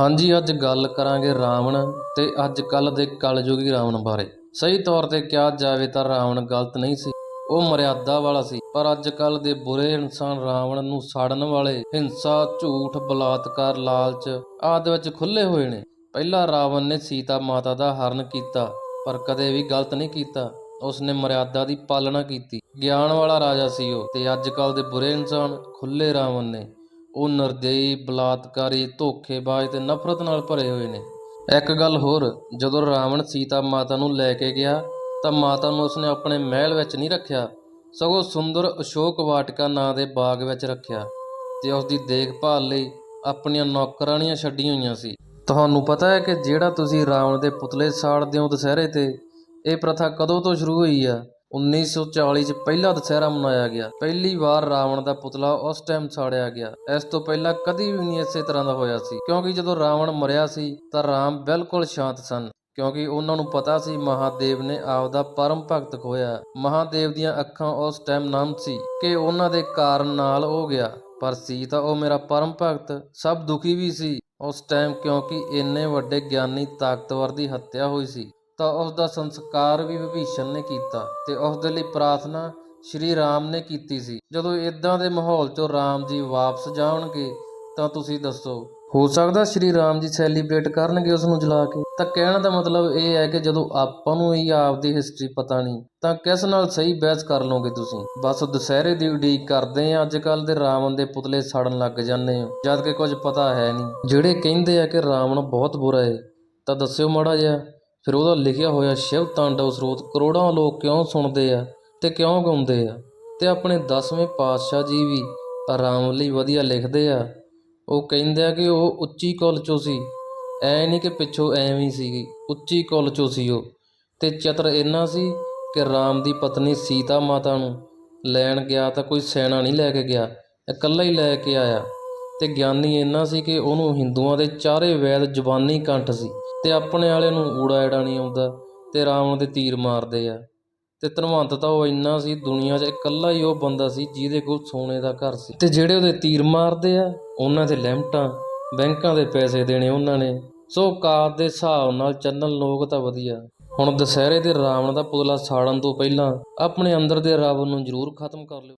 ਹਾਂਜੀ, ਅੱਜ ਗੱਲ ਕਰਾਂਗੇ ਰਾਵਣ ਤੇ ਅੱਜ ਕੱਲ ਦੇ ਕਲਯੁਗੀ ਰਾਵਣ ਬਾਰੇ। ਸਹੀ ਤੌਰ ਤੇ ਕਿਹਾ ਜਾਵੇ ਤਾਂ ਰਾਵਣ ਗਲਤ ਨਹੀਂ ਸੀ। ਉਹ ਮਰਿਆਦਾ ਵਾਲਾ ਸੀ। ਪਰ ਅੱਜ ਕੱਲ ਦੇ ਬੁਰੇ ਇਨਸਾਨ ਰਾਵਣ ਨੂੰ ਸਾੜਨ ਵਾਲੇ ਹਿੰਸਾ, ਝੂਠ, ਬਲਾਤਕਾਰ, ਲਾਲਚ ਆਦਿ ਵਿੱਚ ਖੁੱਲੇ ਹੋਏ ਨੇ। ਪਹਿਲਾ ਰਾਵਣ ਨੇ ਸੀਤਾ ਮਾਤਾ ਦਾ ਹਰਨ ਕੀਤਾ, ਪਰ ਕਦੇ ਵੀ ਗਲਤ ਨਹੀਂ ਕੀਤਾ। ਉਸਨੇ ਮਰਿਆਦਾ ਦੀ ਪਾਲਣਾ ਕੀਤੀ। ਗਿਆਨ ਵਾਲਾ ਰਾਜਾ ਸੀ ਉਹ ਤੇ ਅੱਜ ਕੱਲ ਦੇ ਬੁਰੇ ਇਨਸਾਨ ਖੁੱਲੇ ਰਾਵਣ ਨੇ। ਉਹ ਨਿਰਦਈ ਬਲਾਤਕਾਰੀ, ਧੋਖੇਬਾਜ਼ ਤੇ ਨਫ਼ਰਤ ਨਾਲ ਭਰੇ ਹੋਏ ਨੇ। ਇੱਕ ਗੱਲ ਹੋਰ, ਜਦੋਂ ਰਾਵਣ ਸੀਤਾ ਮਾਤਾ ਨੂੰ ਲੈ ਕੇ ਗਿਆ, ਤਾਂ ਮਾਤਾ ਨੂੰ ਉਸਨੇ ਆਪਣੇ ਮਹਿਲ ਵਿੱਚ ਨਹੀਂ ਰੱਖਿਆ। ਸਗੋਂ ਸੁੰਦਰ ਅਸ਼ੋਕ ਵਾਟਿਕਾ ਨਾਂ ਦੇ ਬਾਗ ਵਿੱਚ ਰੱਖਿਆ ਤੇ ਉਸ ਦੀ ਦੇਖਭਾਲ ਲਈ ਆਪਣੀਆਂ ਨੌਕਰਾਣੀਆਂ ਛੱਡੀਆਂ ਹੋਈਆਂ ਸੀ। ਤੁਹਾਨੂੰ ਪਤਾ ਹੈ ਕਿ ਜਿਹੜਾ ਤੁਸੀਂ ਰਾਵਣ ਦੇ ਪੁਤਲੇ ਸਾੜਦੇ ਹੋ ਦੁਸਹਿਰੇ ਤੇ, ਇਹ ਪ੍ਰਥਾ ਕਦੋਂ ਤੋਂ ਸ਼ੁਰੂ ਹੋਈ ਆ? 1940 ਚ ਪਹਿਲਾ ਦੁਸਹਿਰਾ ਮਨਾਇਆ ਗਿਆ। ਪਹਿਲੀ ਵਾਰ ਰਾਵਣ ਦਾ ਪੁਤਲਾ ਉਸ ਟਾਈਮ ਸਾੜਿਆ ਗਿਆ। ਇਸ ਤੋਂ ਪਹਿਲਾਂ ਕਦੀ ਵੀ ਨਹੀਂ ਇਸੇ ਤਰ੍ਹਾਂ ਦਾ ਹੋਇਆ ਸੀ। ਕਿਉਂਕਿ ਜਦੋਂ ਰਾਵਣ ਮਰਿਆ ਸੀ, ਤਾਂ ਰਾਮ ਬਿਲਕੁਲ ਸ਼ਾਂਤ ਸਨ। ਕਿਉਂਕਿ ਉਹਨਾਂ ਨੂੰ ਪਤਾ ਸੀ, ਮਹਾਦੇਵ ਨੇ ਆਪਦਾ ਪਰਮ ਭਗਤ ਖੋਇਆ। ਮਹਾਦੇਵ ਦੀਆਂ ਅੱਖਾਂ ਉਸ ਟਾਈਮ ਨਮ ਸੀ ਕਿ ਉਹਨਾਂ ਦੇ ਕਾਰਨ ਨਾਲ ਹੋ ਗਿਆ। ਪਰ ਸੀ ਤਾਂ ਉਹ ਮੇਰਾ ਪਰਮ ਭਗਤ, ਸਭ ਦੁਖੀ ਵੀ ਸੀ। ਉਸ ਟਾਈਮ ਕਿਉਂਕਿ ਇੰਨੇ ਵੱਡੇ ਗਿਆਨੀ ਤਾਕਤਵਰ ਦੀ ਹੱਤਿਆ ਹੋਈ ਸੀ। ਤਾਂ ਉਸ ਦਾ ਸੰਸਕਾਰ ਵੀ ਵਿਭੀਸ਼ਣ ਨੇ ਕੀਤਾ ਤੇ ਉਸ ਦੇ ਲਈ ਪ੍ਰਾਰਥਨਾ ਸ਼੍ਰੀ ਰਾਮ ਨੇ ਕੀਤੀ ਸੀ। ਜਦੋਂ ਇਦਾਂ ਦੇ ਮਾਹੌਲ 'ਚੋਂ ਰਾਮ ਜੀ ਵਾਪਸ ਜਾਣਗੇ, ਤਾਂ ਤੁਸੀਂ ਦੱਸੋ, ਹੋ ਸਕਦਾ ਸ਼੍ਰੀ ਰਾਮ ਜੀ ਸੈਲੀਬ੍ਰੇਟ ਕਰਨਗੇ ਉਸ ਨੂੰ ਜਲਾ ਕੇ? ਤਾਂ ਕਹਿਣ ਦਾ ਮਤਲਬ ਇਹ ਹੈ ਕਿ ਜਦੋਂ ਆਪਾਂ ਨੂੰ ਹੀ ਆਪਦੀ ਹਿਸਟਰੀ ਪਤਾ ਨਹੀਂ, ਤਾਂ ਕਿਸ ਨਾਲ ਸਹੀ ਬਹਿਸ ਕਰ ਲਓਗੇ ਤੁਸੀਂ? ਬਸ ਦੁਸਹਿਰੇ ਦੀ ਉਡੀਕ ਕਰਦੇ ਆ ਅੱਜ ਕੱਲ ਦੇ ਰਾਵਣ ਦੇ ਪੁਤਲੇ ਸੜਨ ਲੱਗ ਜਾਂਦੇ ਆ, ਜਦ ਕਿ ਕੁਝ ਪਤਾ ਹੈ ਨਹੀਂ। ਜਿਹੜੇ ਕਹਿੰਦੇ ਆ ਕਿ ਰਾਵਣ ਬਹੁਤ ਬੁਰਾ ਹੈ ਤਾਂ ਦੱਸਿਓ ਮਾੜਾ ਜਿਹਾ। ਫਿਰ ਉਹਦਾ ਲਿਖਿਆ ਹੋਇਆ ਸ਼ਿਵ ਤਾਂਡਵ ਸਰੋਤ ਕਰੋੜਾਂ ਲੋਕ ਕਿਉਂ ਸੁਣਦੇ ਆ ਤੇ ਕਿਉਂ ਗਾਉਂਦੇ ਆ? ਤੇ ਆਪਣੇ 10ਵੇਂ ਪਾਤਸ਼ਾਹ ਜੀ ਵੀ ਆਰਾਮ ਲਈ ਵਧੀਆ ਲਿਖਦੇ ਆ। ਉਹ ਕਹਿੰਦੇ ਆ ਕਿ ਉਹ ਉੱਚੀ ਕੁਲ ਚੋਂ ਸੀ। ਐ ਨਹੀਂ ਕਿ ਪਿੱਛੋਂ ਐਵੇਂ ਸੀਗੀ। ਉੱਚੀ ਕੁਲ ਚੋਂ ਸੀ ਉਹ। ਤੇ ਚਤਰ ਇੰਨਾ ਸੀ ਕਿ ਰਾਮ ਦੀ ਪਤਨੀ ਸੀਤਾ ਮਾਤਾ ਨੂੰ ਲੈਣ ਗਿਆ ਤਾਂ ਕੋਈ ਸੈਨਾ ਨਹੀਂ ਲੈ ਕੇ ਗਿਆ। ਇਕੱਲਾ ਹੀ ਲੈ ਕੇ ਆਇਆ। ਤੇ ਗਿਆਨੀ ਇੰਨਾ ਸੀ ਕਿ ਉਹਨੂੰ ਹਿੰਦੂਆਂ ਦੇ ਚਾਰੇ ਵੈਦ ਜ਼ੁਬਾਨੀ ਕੰਠ ਸੀ। ਤੇ ਆਪਣੇ ਵਾਲੇ ਨੂੰ ਊੜਾ ਐੜਾ ਨਹੀਂ ਆਉਂਦਾ ਤੇ ਰਾਵਣ ਦੇ ਤੀਰ ਮਾਰਦੇ ਆ। ਤੇ ਧਨਵੰਤ ਤਾਂ ਉਹ ਇੰਨਾ ਸੀ, ਦੁਨੀਆ 'ਚ ਇਕੱਲਾ ਹੀ ਉਹ ਬੰਦਾ ਸੀ ਜਿਹਦੇ ਕੋਲ ਸੋਨੇ ਦਾ ਘਰ ਸੀ। ਤੇ ਜਿਹੜੇ ਉਹਦੇ ਤੀਰ ਮਾਰਦੇ ਆ, ਉਹਨਾਂ ਦੇ ਲਿਮਟਾਂ, ਬੈਂਕਾਂ ਦੇ ਪੈਸੇ ਦੇਣੇ ਉਹਨਾਂ ਨੇ। ਸੋ ਕਾਤ ਦੇ ਹਿਸਾਬ ਨਾਲ ਚੱਲਣ ਲੋਕ ਤਾਂ ਵਧੀਆ। ਹੁਣ ਦੁਸਹਿਰੇ ਦੇ ਰਾਵਣ ਦਾ ਪੁਤਲਾ ਸਾੜਨ ਤੋਂ ਪਹਿਲਾਂ ਆਪਣੇ ਅੰਦਰ ਦੇ ਰਾਵਣ ਨੂੰ ਜ਼ਰੂਰ ਖਤਮ ਕਰ ਲਿਓ।